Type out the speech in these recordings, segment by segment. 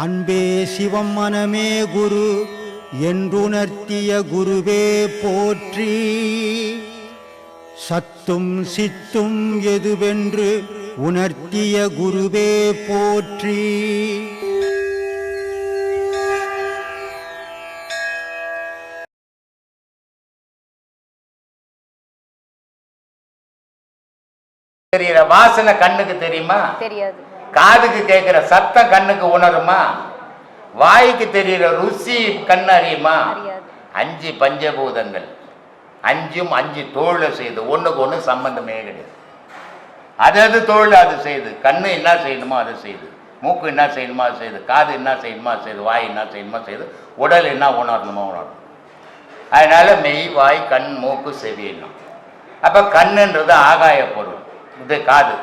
அன்பே சிவம் மனமே குரு என்றுணர்த்திய குருவே போற்றி. சத்தும் சித்தும் எதுவென்று உணர்த்திய குருவே போற்றி. தெரியுற வாசனை கண்ணுக்கு தெரியுமா? தெரியாது. காதுக்கு கேட்கிற சத்தம் கண்ணுக்கு உணருமா? வாய்க்கு தெரியுற ருசி கண் அறியுமா? அஞ்சு பஞ்சபூதங்கள். அஞ்சும் அஞ்சு தோல்ல செய்து ஒண்ணுக்கு ஒண்ணு சம்பந்தமே கிடையாது. அது அது அது செய்யுது கண்ணு என்ன செய்யணுமோ அதை செய்யுது மூக்கு என்ன செய்யணுமோ அது செய்யுது காது என்ன செய்யணுமோ அது செய்யுது வாய் என்ன செய்யணுமோ செய்யுது உடல் என்ன உணரணுமோ உணரணும். அதனால மெய் வாய் கண் மூக்கு செவி எண்ணம் அப்ப கண்ணுன்றது ஆகாய பொருள். இது காது.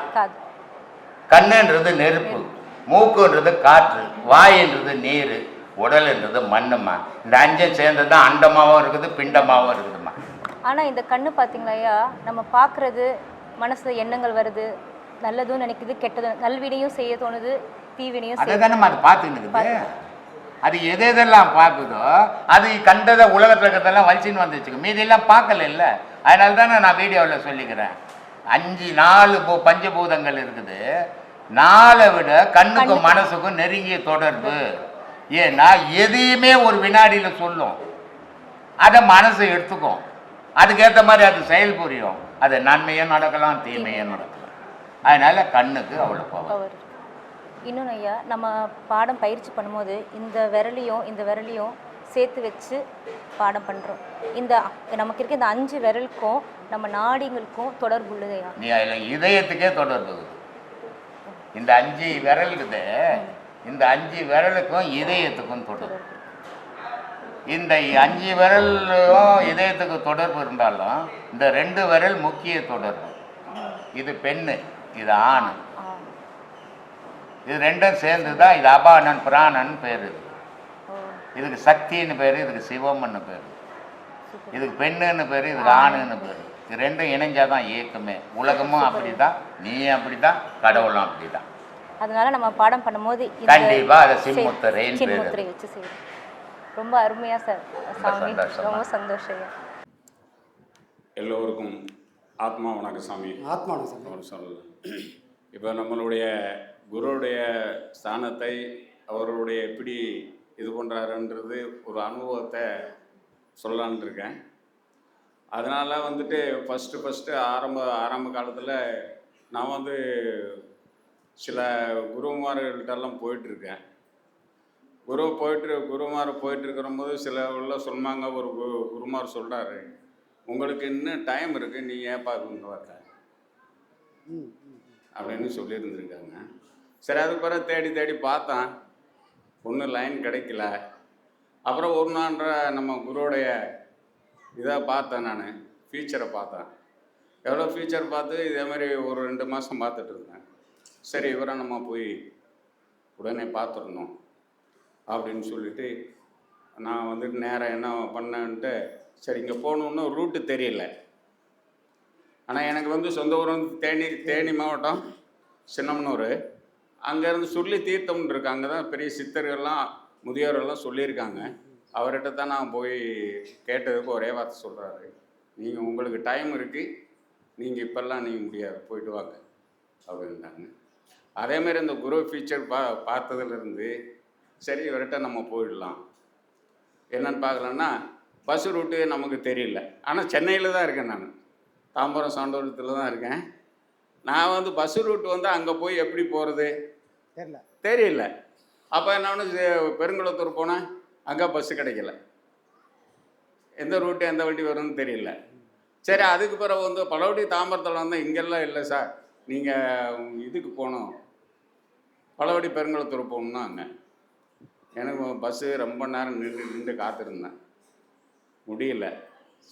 கண்ணுன்றது நெருப்பு மூக்குன்றது காற்று வாயின்றது நீர் உடல்ன்றது மண்ணுமா இந்த அஞ்சும் சேர்ந்தது தான் அண்டமாவும் இருக்குது பிண்டமாவும் இருக்குதுமா ஆனா இந்த கண்ணு பாத்தீங்களா ஐயா? நம்ம பார்க்கறது மனசுல எண்ணங்கள் வருது நல்லதும் நினைக்குது கெட்டதும் நல்வினையும் செய்ய தோணுது தீவினையும் அதை தானே அது இருக்குது அது எது எதெல்லாம் பார்க்குதோ அது கண்டதை உலகத்தில் இருக்கிறதெல்லாம் வலிச்சின்னு வந்து வச்சுக்கோ மீதியெல்லாம் பார்க்கல இல்லை. அதனால தானே நான் வீடியோவில் சொல்லிக்கிறேன். அஞ்சு நாலு பஞ்சபூதங்கள் இருக்குது. நாலை விட கண்ணுக்கும் மனசுக்கும் நெருங்கிய தொடர்பு. ஏன்னா எதையுமே ஒரு வினாடியில் சொல்லும். அதை மனசு எடுத்துக்கும். அதுக்கேற்ற மாதிரி அது செயல் புரியும். அது நன்மையும் நடக்கலாம் தீமையும் நடக்கலாம். அதனால கண்ணுக்கு அவ்வளோ பவர் பவர் இன்னொன்று ஐயா நம்ம பாடம் பயிற்சி பண்ணும்போது இந்த விரலையும் இந்த விரலையும் சேர்த்து வச்சு பாடம் பண்ணுறோம் இந்த நமக்கு இருக்க இந்த அஞ்சு விரலுக்கும் நம்ம நாடிங்களுக்கும் தொடர்பு உள்ளது. ஐயா நீ அதில் இதயத்துக்கே தொடர்பு இந்த அஞ்சு விரல் இருக்குது இந்த அஞ்சு விரலுக்கும் இதயத்துக்கும் தொடர்பு. இந்த அஞ்சு விரலும் இதயத்துக்கு தொடர்பு இருந்தாலும் இந்த ரெண்டு விரல் முக்கிய தொடர்பு. இது பெண்ணு இது ஆண். இது ரெண்டும் சேர்ந்து தான் இது அபானன் பிராணன் பேர் இது. இதுக்கு சக்தின்னு பேர் இதுக்கு சிவம்னு பேர். இதுக்கு பெண்ணுன்னு பேர் இதுக்கு ஆணுன்னு பேர். இது ரெண்டும் இணைஞ்சாதான் இயக்கமே. உலகமும் அப்படிதான் நீ அப்படிதான் கடவுளும் அப்படிதான். அதனால நம்ம பாடம் பண்ணும்போது இந்த கண்டிப்பா அதை சின்முத்திரைன்னு பேரு. வச்சு செய்யணும். ரொம்ப அருமையா சார் சாமி. சந்தோஷமா. ரொம்ப சந்தோஷம் எல்லோருக்கும் ஆத்மா வணக்கம் சாமி. ஆத்மானம் சாமி. அவர் சொல்லல இப்போ நம்மளுடைய குருவுடைய ஸ்தானத்தை அவருடைய எப்படி இது பண்ணுறாருன்றது ஒரு அனுபவத்தை சொல்லலான் இருக்கேன் அதனால் வந்துட்டு ஃபஸ்ட்டு ஃபஸ்ட்டு ஆரம்ப ஆரம்ப காலத்தில் நான் வந்து சில குருமார்கள்ட்டெல்லாம் போயிட்டுருக்கேன் குரு போயிட்டு குருமார் போயிட்டு இருக்கிறபோது சில உள்ள சொன்னாங்க ஒரு குரு குருமார் சொல்கிறாரு உங்களுக்கு இன்னும் டைம் இருக்குது நீ ஏன் ம், ம். அப்படின்னு சொல்லியிருந்துருக்காங்க. சரி அதுக்கு பிறகு தேடி தேடி பார்த்தேன். ஒன்றும் லைன் கிடைக்கல. அப்புறம் ஒரு நான்ற நம்ம குருவோடைய இதை பார்த்தேன் நான் ஃபீச்சரை பார்த்தேன். எவ்வளோ ஃபீச்சர் பார்த்து இதே மாதிரி ஒரு ரெண்டு மாதம் பார்த்துட்டு இருந்தேன். சரி இவரை நம்ம போய் உடனே பார்த்துடணும் அப்படின்னு சொல்லிட்டு நான் வந்துட்டு நேராக என்ன பண்ணேன்ட்டு சரி இங்கே போகணுன்னு ரூட்டு தெரியல. ஆனால் எனக்கு வந்து சொந்த ஊர் வந்து தேனி தேனி மாவட்டம் சின்னமனூர். அங்கேருந்து சொல்லி தீர்த்தம்னு இருக்கு அங்கே தான் பெரிய சித்தர்கள்லாம் முதியோர்கள்லாம் சொல்லியிருக்காங்க. அவர்கிட்ட தான் நான் போய் கேட்டதுக்கு ஒரே வார்த்தை சொல்கிறாரு நீங்கள் உங்களுக்கு டைம் இருக்குது நீங்கள் இப்போல்லாம் நீங்கள் முடியாது. போயிட்டு வாங்க. அப்படின்ட்டாங்க அதேமாரி இந்த குரு ஃபீச்சர் பா பார்த்ததுலேருந்து சரி இவர்கிட்ட நம்ம போயிடலாம். என்னன்னு பார்க்கலான்னா பஸ் ரூட்டு நமக்கு தெரியல. ஆனால் சென்னையில் தான் இருக்கேன் நான். தாம்பரம் சாண்டோரத்தில் தான் இருக்கேன். நான் வந்து பஸ் ரூட் வந்து அங்கே போய் எப்படி போகிறது தெரியல. தெரியல. அப்போ என்ன ஒன்று பெருங்குளத்தூர் போனேன். அங்கே பஸ்ஸு கிடைக்கல. எந்த ரூட்டு எந்த வண்டி வரும்னு தெரியல. சரி அதுக்கு பிறகு வந்து பலவடி தாம்பரத்தில் வந்தால் இங்கெல்லாம் இல்லை சார். நீங்கள் இதுக்கு போகணும். பலவடி பெருங்குளத்தூர் போகணுன்னா அங்கே எனக்கு பஸ்ஸு ரொம்ப நேரம் நின்று நின்று காத்திருந்தேன். முடியல.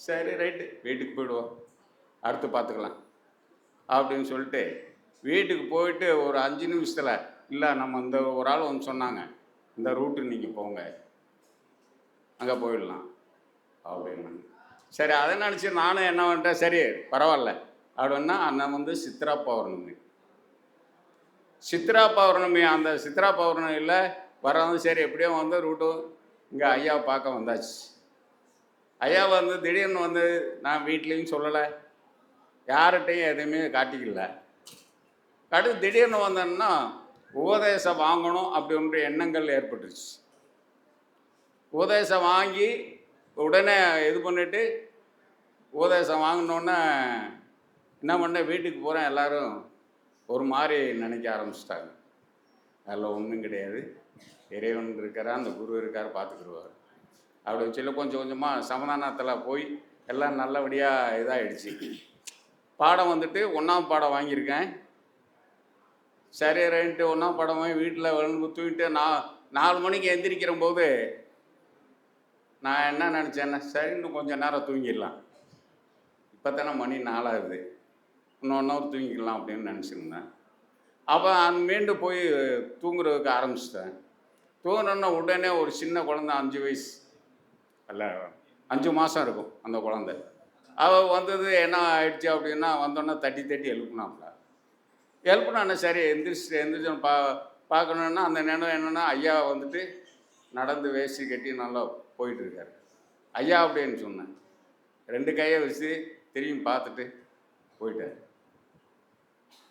சரி ரைட்டு வீட்டுக்கு போயிடுவோம். அடுத்து பார்த்துக்கலாம் அப்படின்னு சொல்லிட்டு வீட்டுக்கு போயிட்டு ஒரு அஞ்சு நிமிஷத்தில் இல்லை நம்ம இந்த ஒரு ஆள் வந்து சொன்னாங்க இந்த ரூட்டு நீங்கள் போங்க. அங்கே போயிடலாம். அப்படின்னாங்க. சரி அதை நினச்சி நானும் என்ன பண்ணிட்டேன் சரி பரவாயில்ல. அப்படின்னா அண்ணன் வந்து சித்ரா பௌர்ணமி. சித்ரா பௌர்ணமி அந்த சித்ரா பௌர்ணமியில் வரவும் சரி எப்படியோ வந்து ரூட்டு இங்கே ஐயாவை பார்க்க வந்தாச்சு. ஐயா வந்து திடீர்னு வந்து நான் வீட்லேயும் சொல்லலை. யார்கிட்டையும் எதுவுமே காட்டிக்கல. அடுத்து திடீர்னு வந்தேன்னா உபதேசம் வாங்கணும் அப்படின்ற எண்ணங்கள் ஏற்பட்டுருச்சு உபதேசம் வாங்கி உடனே இது பண்ணிட்டு உபதேசம் வாங்கினோன்னே என்ன பண்ண வீட்டுக்கு போகிறேன் எல்லாரும் ஒரு மாதிரி நினைக்க ஆரம்பிச்சிட்டாங்க. அதில் ஒன்றும் கிடையாது. இறைவன் இருக்கார் அந்த குரு இருக்கார் பார்த்துக்குருவார். அப்படி சொல்லி கொஞ்சம் கொஞ்சமாக சமதானத்தில் போய் எல்லாம் நல்லபடியாக இதாகிடுச்சு பாடம் வந்துட்டு ஒன்றாம் பாடம் வாங்கியிருக்கேன். சரி ரைட்டு ஒன்றா பாடம் வீட்டில் விழுந்து தூங்கிட்டு நான் நாலு மணிக்கு எந்திரிக்கிற போது நான் என்ன நினச்சேன்னா சரி இன்னும் கொஞ்சம் நேரம் தூங்கிடலாம். இப்போ தானே மணி நாலாகுது. இன்னும் ஒன் ஹவர் தூங்கிக்கலாம் அப்படின்னு நினச்சிருந்தேன். அப்போ அந்த மீண்டும் போய் தூங்குறதுக்கு ஆரம்பிச்சிட்டேன். தூங்கினோன்னா உடனே ஒரு சின்ன குழந்தை அஞ்சு வயசு அல்ல அஞ்சு மாதம் இருக்கும் அந்த குழந்தை. அவள் வந்தது என்ன ஆயிடுச்சு அப்படின்னா வந்தோன்னே தட்டி தட்டி எழுப்புனாப்ல எழுப்புனானே சரி? எந்திரிச்சு எந்திரிச்சு பா பார்க்கணுன்னா அந்த நினவு என்னென்னா ஐயா வந்துட்டு நடந்து வேஷ்டி கட்டி நல்லா போயிட்டுருக்காரு. ஐயா அப்படின்னு சொன்னேன். ரெண்டு கையை வச்சு திரும்பி பார்த்துட்டு போயிட்டார்.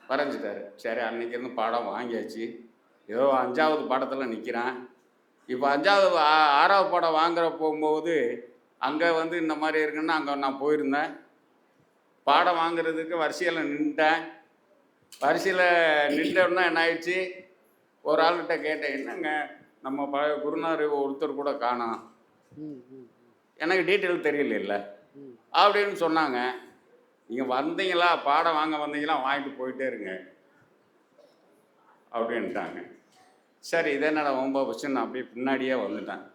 வரைஞ்சிட்டாரு. சரி அன்னைக்கு இருந்து பாடம் வாங்கியாச்சு. ஏதோ அஞ்சாவது பாடத்தில் நிற்கிறான் இப்போ அஞ்சாவது ஆ- ஆறாவது பாடம் வாங்குற போகும்போது அங்கே வந்து இந்த மாதிரி இருக்குன்னா அங்கே நான் போயிருந்தேன். பாடம் வாங்குறதுக்கு வரிசையில் நின்றுட்டேன் வரிசையில் நின்றோன்னா என்ன ஆயிடுச்சு ஒரு ஆள்கிட்ட கேட்டேன் என்னங்க? நம்ம பழைய குருநார் ஒருத்தர் கூட காணோம். எனக்கு டீட்டெயில் தெரியல ம். அப்படின்னு சொன்னாங்க. நீங்கள் வந்தீங்களா? பாடம் வாங்க வந்தீங்களா? வாங்கிட்டு போயிட்டே இருங்க. அப்படின்ட்டாங்க. சரி இதே என்னடா ரொம்ப பட்சம் நான் அப்படியே பின்னாடியே வந்துட்டேன்.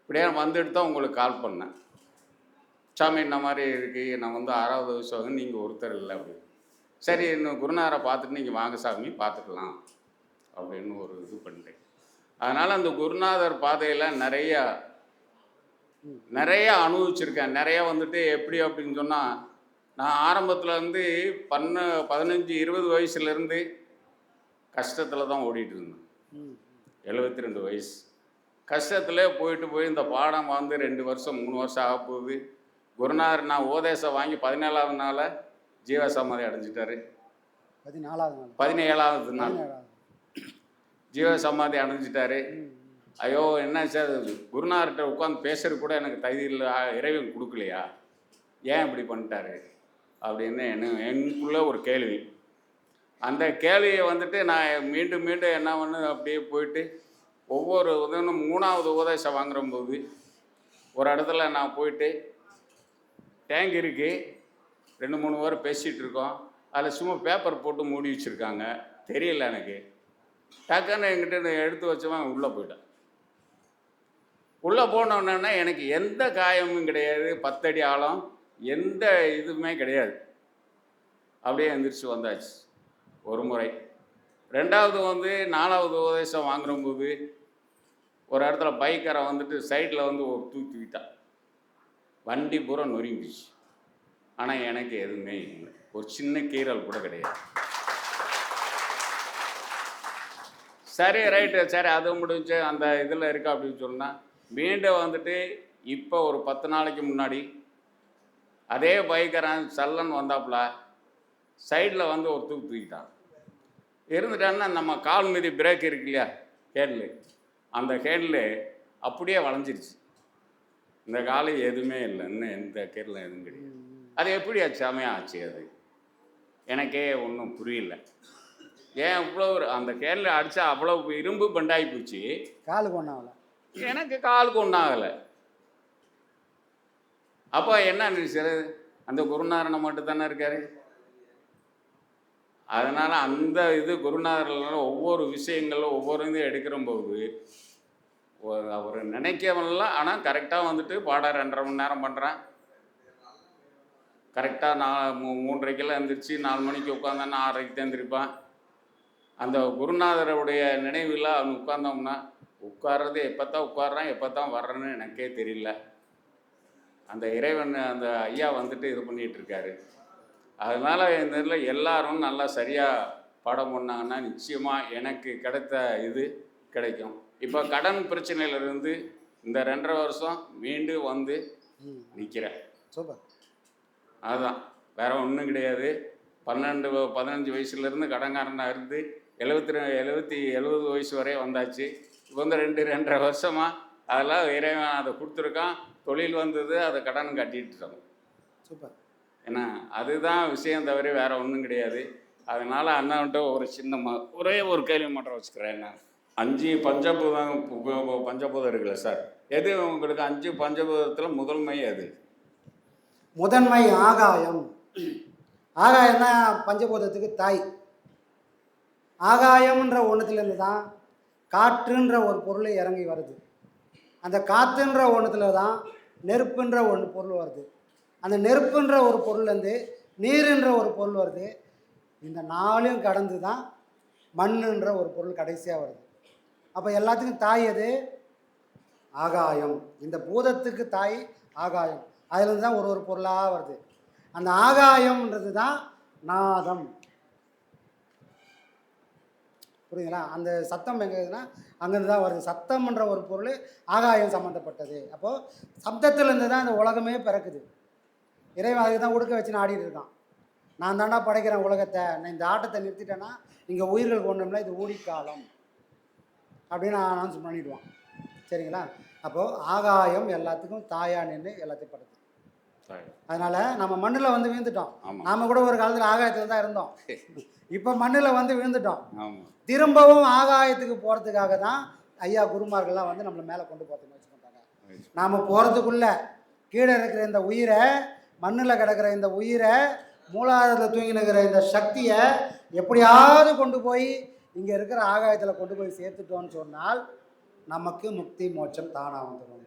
இப்படியே வந்துட்டு தான் உங்களுக்கு கால் பண்ணேன். சாமி இந்த மாதிரி இருக்கு. நான் வந்து ஆறாவது வருஷம் நீங்கள் ஒருத்தர் இல்லை அப்படி சரி இன்னும் குருநாரை பார்த்துட்டு நீங்கள் வாங்க சாமி பார்த்துக்கலாம் அப்படின்னு ஒரு இது பண்ணிட்டேன். அதனால் அந்த குருநாதர் பாதையில் நிறையா நிறைய அனுபவிச்சிருக்கேன். நிறைய வந்துட்டு எப்படி அப்படின்னு சொன்னால் நான் ஆரம்பத்தில் இருந்து பன்ன பதினஞ்சு இருபது வயசுலேருந்து கஷ்டத்தில் தான் ஓடிட்டு இருந்தேன். எழுபத்தி ரெண்டு வயசு. கஷ்டத்தில் போயிட்டு போய் இந்த பாடம் வந்து ரெண்டு வருஷம் மூணு வருஷம் ஆக போகுது குருநாதர் நான் ஓதேசம் வாங்கி பதினேழாவது நாள் ஜீவசமாதி அடைஞ்சிட்டாரு. பதினாலாவது பதினேழாவது நாள். ஜீவசமாதி அடைஞ்சிட்டாரு. ஐயோ என்ன சார் குருநாதர்கிட்ட உட்காந்து பேசுறது கூட எனக்கு தகுதி இல்லை இறைவன் கொடுக்கலையா? ஏன் இப்படி பண்ணிட்டாரு? அப்படின்னு என்ன எனக்குள்ள ஒரு கேள்வி. அந்த கேள்வியை வந்துட்டு நான் மீண்டும் மீண்டும் என்ன பண்ணு அப்படியே போயிட்டு ஒவ்வொரு உதவும் மூணாவது உபதேசம் வாங்குற போது ஒரு இடத்துல நான் போயிட்டு டேங்க் இருக்கு. ரெண்டு மூணு வாரம் பேசிகிட்டு இருக்கோம். அதில் சும்மா பேப்பர் போட்டு மூடி வச்சுருக்காங்க. தெரியல எனக்கு. டக்குன்னு என்கிட்ட நான் எடுத்து வச்சவன் உள்ளே போயிட்டேன். உள்ளே போனோன்னா எனக்கு எந்த காயமும் கிடையாது. பத்தடி ஆழம் எந்த இதுவுமே கிடையாது. அப்படியே எந்திரிச்சு வந்தாச்சு. ஒரு முறை. ரெண்டாவது வந்து நாலாவது உபதேசம் வாங்குறம்போது ஒரு இடத்துல பைக்கரை வந்துட்டு சைடில் வந்து ஒரு தூக்கி விட்டான் வண்டி பூரா நொறுங்கிச்சு ஆனால் எனக்கு எதுவுமே இல்லை. ஒரு சின்ன கீறல் கூட கிடையாது. சரி ரைட்டு. சரி அது முடிஞ்சு அந்த இதில் இருக்கா அப்படின்னு சொன்னால் மீண்டும் வந்துட்டு இப்போ ஒரு பத்து நாளைக்கு முன்னாடி அதே பைக்கரன் சல்லன் வந்தாப்புல சைடில் வந்து ஒரு தூக்கு தூக்கிட்டான். இருந்துட்டான்னா நம்ம கால் மீதி பிரேக் இருக்கு இல்லையா? ஹேண்டில் அந்த ஹேண்டில் அப்படியே வளைஞ்சிருச்சு. இந்த காலை எதுவுமே இல்லை இன்னும் எந்த கீரலும் எதுவும் கிடையாது. அது எப்படி ஆச்சாமே ஆச்சு அது? எனக்கே ஒன்றும் புரியல. ஏன் இவ்வளோ அந்த கேனில் அடித்தா அவ்வளோ இரும்பு பண்டாகி போச்சு? காலுக்கு ஒன்றாவல எனக்கு காலுக்கு ஒன்றாகலை அப்போ என்ன நினைச்சாரு அந்த குருநாதனை மட்டும் தானே இருக்காரு? அதனால் அந்த இது குருநாதர்ல ஒவ்வொரு விஷயங்களும் ஒவ்வொரு இது எடுக்கிற போது அவர் நினைக்கவெல்லாம் ஆனால் கரெக்டாக வந்துட்டு பாடம் ரெண்டரை மணி நேரம் பண்ணுறேன் கரெக்டாக நான் மூ மூன்றரைக்கெல்லாம் எழுந்திரிச்சு நாலு மணிக்கு உட்காந்தேன்னா ஆறரைக்கு தான் எந்திரிப்பேன். அந்த குருநாதருடைய நினைவில் அவன் உட்கார்ந்தோம்னா உட்கார்றது எப்போ தான் உட்கார்றான் எப்போ தான் வர்றேன்னு எனக்கே தெரியல. அந்த இறைவன் அந்த ஐயா வந்துட்டு இது பண்ணிட்டு இருக்காரு. அதனால் இந்த இதில் எல்லாரும் நல்லா சரியாக பாடம் பண்ணாங்கன்னா நிச்சயமாக எனக்கு கிடைத்த இது கிடைக்கும். இப்போ கடன் பிரச்சனையிலிருந்து இந்த ரெண்டரை வருஷம் மீண்டும் வந்து நிற்கிறேன் சூப்பர். அதுதான் வேற ஒன்றும் கிடையாது. பன்னெண்டு பதினஞ்சு வயசுலேருந்து கடன்காரனாக இருந்து எழுபத்தி எழுபத்தி எழுபது வயசு வரையும் வந்தாச்சு. இப்போ வந்து ரெண்டு ரெண்டரை வருஷமாக அதெல்லாம் இறைவன் அதை கொடுத்துருக்கான். தொழில் வந்தது அதை கடன் கட்டிட்டு இருக்கோம் சூப்பர். ஏன்னா அதுதான் விஷயம் தவிர வேற ஒன்றும் கிடையாது. அதனால அண்ணன்ட்ட ஒரு சின்ன ம ஒரே ஒரு கேள்வி மட்டும் வச்சுக்கிறேன் நான். அஞ்சு பஞ்சபூதம் பஞ்சபூதம் இருக்குல்ல சார்? எது உங்களுக்கு அஞ்சு பஞ்சபூதத்தில் முதன்மை எது முதன்மை ஆகாயம். ஆகாயம்னா பஞ்சபூதத்துக்கு தாய். ஆகாயம்ன்ற ஒன்றுத்துலேருந்து தான் காற்றுன்ற ஒரு பொருள் இறங்கி வருது. அந்த காற்றுன்ற ஒன்றுத்துல தான் நெருப்புன்ற ஒன்று பொருள் வருது. அந்த நெருப்புன்ற ஒரு பொருள்லேருந்து நீருன்ற ஒரு பொருள் வருது. இந்த நாளையும் கடந்து தான் மண்ணுன்ற ஒரு பொருள் கடைசியாக வருது. அப்போ எல்லாத்துக்கும் தாய் எது? ஆகாயம். இந்த பூதத்துக்கு தாய் ஆகாயம். அதுலேருந்து தான் ஒரு ஒரு பொருளாக வருது. அந்த ஆகாயம்ன்றது தான் நாதம். புரியுங்களா அந்த சத்தம் எங்கே இருக்குதுன்னா அங்கேருந்து தான் வருது. சத்தம்ன்ற ஒரு பொருள் ஆகாயம் சம்மந்தப்பட்டது அப்போது சப்தத்திலேருந்து தான் இந்த உலகமே பிறக்குது. இறைவன் அதுக்கு தான் உடுக்க வச்சு ஆடிட்டு இருக்கான். நான் தாண்டா படைக்கிறேன் உலகத்தை. நான் இந்த ஆட்டத்தை நிறுத்திட்டேன்னா இங்கே உயிர்கள் கொண்டோம்ல இது ஊழிக்காலம் அப்படின்னு அனௌன்ஸ் பண்ணிவிடுவான் சரிங்களா? அப்போது ஆகாயம் எல்லாத்துக்கும் தாயா நின்று எல்லாத்தையும் படுத்து அதனால் நம்ம மண்ணில் வந்து விழுந்துட்டோம். நாம கூட ஒரு காலத்தில் ஆகாயத்தில் தான் இருந்தோம். இப்போ மண்ணில் வந்து விழுந்துட்டோம். திரும்பவும் ஆகாயத்துக்கு போகிறதுக்காக தான் ஐயா குருமார்கள்லாம் வந்து நம்மளை மேலே கொண்டு போகிறது முயற்சி பண்ணுறாங்க நாம் போகிறதுக்குள்ள கீழே இருக்கிற இந்த உயிரை மண்ணில் கிடக்கிற இந்த உயிரை மூலாதாரத்தில் தூங்கி நிற்கிற இந்த சக்தியை எப்படியாவது கொண்டு போய் இங்கே இருக்கிற ஆகாயத்தில் கொண்டு போய் சேர்த்துட்டோம்னு சொன்னால் நமக்கு முக்தி மோட்சம் தானாக வந்துடும்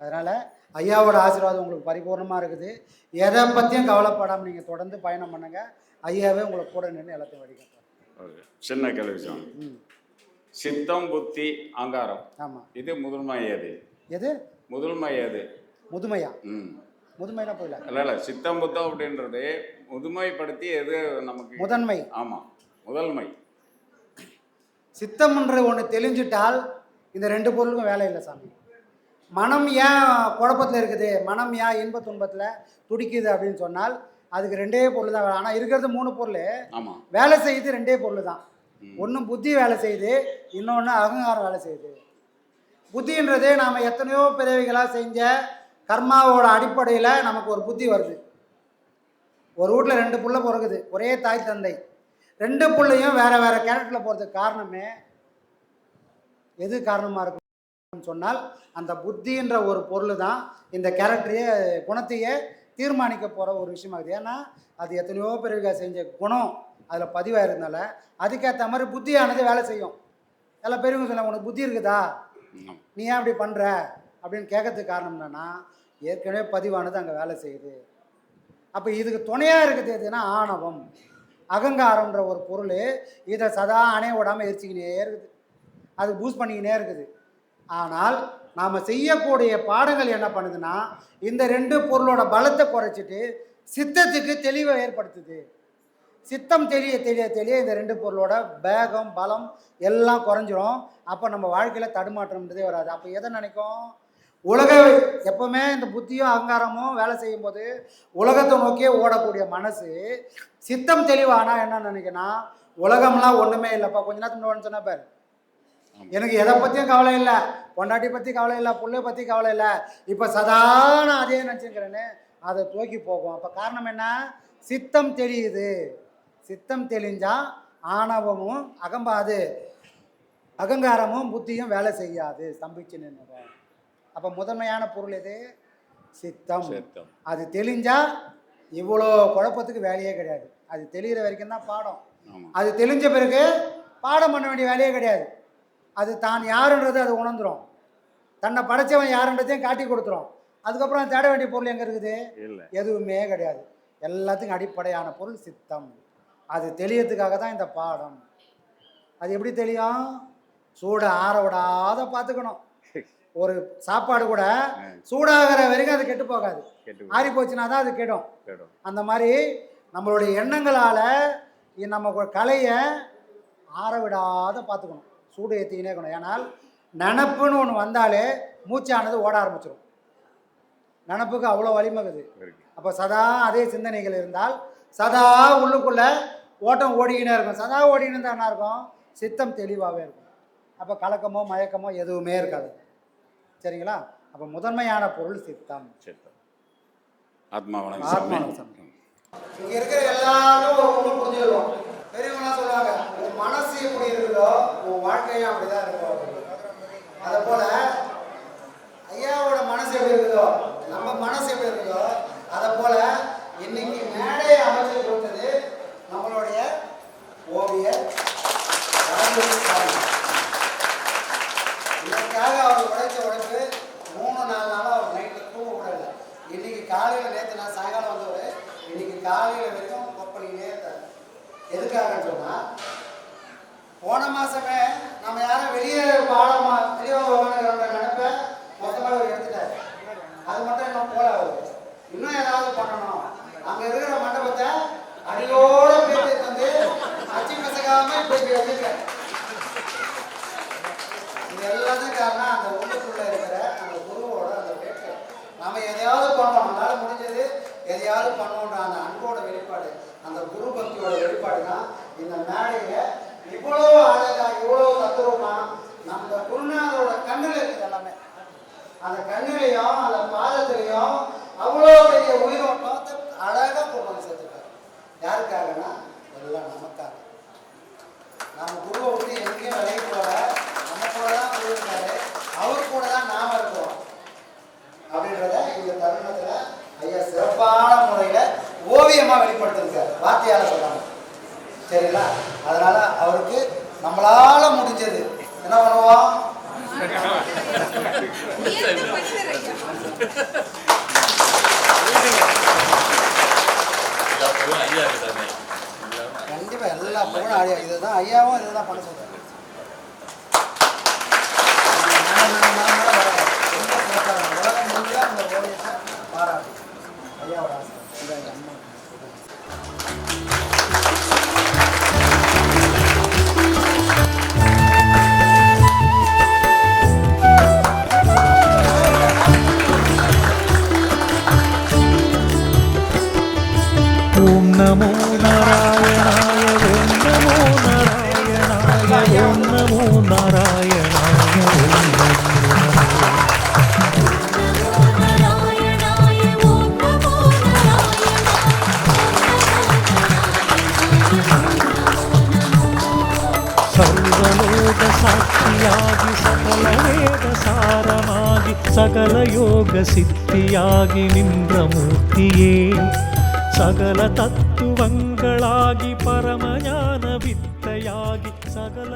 அதனால் ஐயாவோட ஆசீர்வாதம் உங்களுக்கு பரிபூர்ணமாக இருக்குது. எதை பற்றியும் கவலைப்படாமல் நீங்கள் தொடர்ந்து பயணம் பண்ணுங்கள் ஐயாவே உங்களை கூட நின்று எல்லாத்தையும் வடிக்கட்டும் ஓகே. சின்ன கேள்வி சித்தம் புத்தி அங்காரம் ஆமாம் இது முதன்மை எது? எது? முதன்மை எது? முதுமையா? ம். முதுமைனா போயில. இல்லை இல்லை. சித்தம் புத்தம் அப்படின்றது முதுமைப்படுத்தி எது நமக்கு முதன்மை. ஆமாம் முதன்மை. சித்தம்ன்ற ஒன்று தெளிஞ்சிட்டால் இந்த ரெண்டு பொருளுக்கும் வேலை இல்லை சாமி. மனம் ஏன் குழப்பத்தில் இருக்குது? மனம் ஏன் இன்ப துன்பத்தில் துடிக்குது அப்படின்னு சொன்னால் அதுக்கு ரெண்டே பொருள் தான். ஆனால் இருக்கிறது மூணு பொருள். வேலை செய்யுது ரெண்டே பொருள் தான். ம். ஒன்று புத்தி வேலை செய்யுது இன்னொன்று அகங்காரம் வேலை செய்யுது புத்தின்றது நாம் எத்தனையோ பிறவிகளாக செஞ்ச கர்மாவோட அடிப்படையில் நமக்கு ஒரு புத்தி வருது. ஒரு வீட்டில் ரெண்டு புள்ள பிறகுது ஒரே தாய் தந்தை. ரெண்டு புள்ளையும் வேற வேற கேரக்டரில் போகிறதுக்கு காரணமே எது காரணமாக இருக்கும்னு சொன்னால் அந்த புத்தின்ற ஒரு பொருள் தான் இந்த கேரக்டரையே குணத்தையே தீர்மானிக்க போகிற ஒரு விஷயமாகுது ஏன்னா அது எத்தனையோ பிறவிக செஞ்ச குணம் அதில் பதிவாயிருந்தால அதுக்கேற்ற மாதிரி புத்தியானது வேலை செய்யும். எல்லா பெரியவங்க சொல்ல உனக்கு புத்தி இருக்குதா? நீ ஏன் அப்படி பண்ணுற அப்படின்னு கேட்கறதுக்கு காரணம் என்னன்னா ஏற்கனவே பதிவானது அங்கே வேலை செய்யுது. அப்போ இதுக்கு துணையாக இருக்குது எதுனா ஆணவம். அகங்காரம்ன்ற ஒரு பொருள் இதை சதா அணைய விடாமல் எரிச்சிக்கினே இருக்குது. அது பூஸ்ட் பண்ணிக்கினே இருக்குது. ஆனால் நாம் செய்யக்கூடிய பாடங்கள் என்ன பண்ணுதுன்னா இந்த ரெண்டு பொருளோட பலத்தை குறைச்சிட்டு சித்தத்துக்கு தெளிவை ஏற்படுத்துது. சித்தம் தெரிய தெரிய தெரிய இந்த ரெண்டு பொருளோட வேகம் பலம் எல்லாம் குறைஞ்சிரும். அப்போ நம்ம வாழ்க்கையில் தடுமாற்றம்ன்றதே வராது. அப்போ எதை நினைக்கும்? உலக எப்பவுமே இந்த புத்தியும் அகங்காரமும் வேலை செய்யும்போது உலகத்தை நோக்கியே ஓடக்கூடிய மனசு சித்தம் தெளிவானா என்ன நினைக்கணும் உலகம்லாம் ஒன்றுமே இல்லைப்பா. கொஞ்ச நேரத்துக்கு முன்னாடி சொன்ன பாரு. எனக்கு எதை பற்றியும் கவலை இல்லை. பொண்டாட்டி பற்றி கவலை இல்லை புள்ளைய பற்றி கவலை இல்லை. இப்போ சதான அதே நினச்சிக்கிறேன்னு அதை தூக்கி போகும். அப்போ காரணம் என்ன? சித்தம் தெரியுது. சித்தம் தெளிஞ்சா ஆணவமும் அகம்பாது. அகங்காரமும் புத்தியும் வேலை செய்யாது. ஸ்தம்பிச்சு நின்றுடும் அப்போ முதன்மையான பொருள் எது? சித்தம். அது தெளிஞ்சா இவ்வளோ குழப்பத்துக்கு வேலையே கிடையாது. அது தெளிகிற வரைக்கும் தான் பாடம். அது தெளிஞ்ச பிறகு பாடம் பண்ண வேண்டிய வேலையே கிடையாது. அது தான் யாருன்றது அது உணர்ந்துரும். தன்னை படைச்சவன் யாருன்றதையும் காட்டி கொடுத்துரும். அதுக்கப்புறம் தேட வேண்டிய பொருள் எங்கே இருக்குது? இல்லை. எதுவுமே கிடையாது. எல்லாத்துக்கும் அடிப்படையான பொருள் சித்தம். அது தெளியறதுக்காக தான் இந்த பாடம். அது எப்படி தெரியும்? சூடை ஆற விடாத பார்த்துக்கணும் ஒரு சாப்பாடு கூட சூடாகிற வரைக்கும் அது கெட்டு போகாது. ஆறி போச்சுன்னா தான் அது கெடும். அந்த மாதிரி நம்மளுடைய எண்ணங்களால் நம்ம கலையை ஆற விடாத பார்த்துக்கணும் சூடு ஏற்றிக்கினே இருக்கணும். ஏன்னால் நினப்புன்னு ஒன்று வந்தாலே மூச்சானது ஓட ஆரம்பிச்சிடும் நினப்புக்கு அவ்வளோ வலிமகுது அப்போ சதா அதே சிந்தனைகள் இருந்தால் சதா உள்ளுக்குள்ள ஓட்டம் ஓடிக்கினே இருக்கும். சதா ஓடிக்கினே இருந்தால் என்ன இருக்கும்? சித்தம் தெளிவாகவே இருக்கும். அப்போ கலக்கமோ மயக்கமோ எதுவுமே இருக்காது. சரிங்களா? அப்போ முதன்மையான பொருள் சித்தம். சரி ஆத்மா வணக்கம். இங்க இருக்கிற எல்லாரும் ஒரு ஒண்ணு புரிஞ்சுக்கிறோம் பெரியவங்க சொல்லுவாங்க உன் மனசு எப்படி இருக்குதோ உன் வாழ்க்கையும் அப்படிதான் இருக்கும் அப்படின்னு. அதை போல ஐயாவோட மனசு எப்படி இருக்குதோ நம்ம மனசு எப்படி இருக்குதோ அதை போல இன்னைக்கு மேடையை அமைச்சு கொடுத்தது நம்மளுடைய ஓவியர் இதற்காக அவர் உழைச்ச உழைப்பு மூணு நாலு நாளாக அவர் நைட்டில் தூங்க விடல இன்னைக்கு காலையில் நேற்று நான் சாயங்காலம் வந்தவர் இன்னைக்கு காலையில் வரைக்கும் கொப்பளிக்கிட்டே இருந்தார் எதுக்காகன்னு சொன்னால் போன மாதமே நம்ம யாரும் வெளியே பாடமா வெளியே நினைப்ப மொத்தமாக அவர் அது மட்டும் இன்னும் போல அவர். இன்னும் ஏதாவது பண்ணணும். அங்க இருக்கிற மண்டபத்தை அடியோட பேசி தந்து அச்சு கசகாம இப்படி வச்சிருக்கேன் இது எல்லாத்துக்கும் காரணம் அந்த உள்ளுக்குள்ள இருக்கிற அந்த குருவோட அந்த பேச்சு நம்ம எதையாவது பண்ணோம் நம்மளால முடிஞ்சது எதையாவது பண்ணோன்ற அந்த அன்போட வெளிப்பாடு அந்த குரு பக்தியோட வெளிப்பாடு தான் இந்த மேடையில இவ்வளவு அழகா இவ்வளவு தத்துவமா நம்ம குருநாதரோட கண்ணில் இருக்குது எல்லாமே அந்த கண்ணிலையும் அந்த பாதத்திலையும் அவ்வளோ பெரிய உயிரோட்டத்தை அழகா கொண்டு வந்து சேர்த்துருக்காரு யாருக்காகனா எல்லாம் நமக்காக நம்ம குருவை விட்டு எங்கேயும் விலகி போல நம்ம கூட தான் குரு இருக்காரு அவர் கூட தான் நாம இருக்கிறோம் அப்படின்றத இந்த தருணத்துல ஐயா சிறப்பான முறையில ஓவியமா வெளிப்படுத்திருக்காரு வார்த்தையால சொல்லாம சரிங்களா அதனால அவருக்கு நம்மளால முடிஞ்சது என்ன பண்ணுவோம் கண்டிப்பா எல்லா புகழும் ஐயா இதுதான் ஐயாவும் இதுதான் பண்ண சொல்றாரு. யோக சித்தியாகி நின்ற மூர்த்தியே சகல தத்துவங்களாகி பரமஞான வித்தையாகி சகல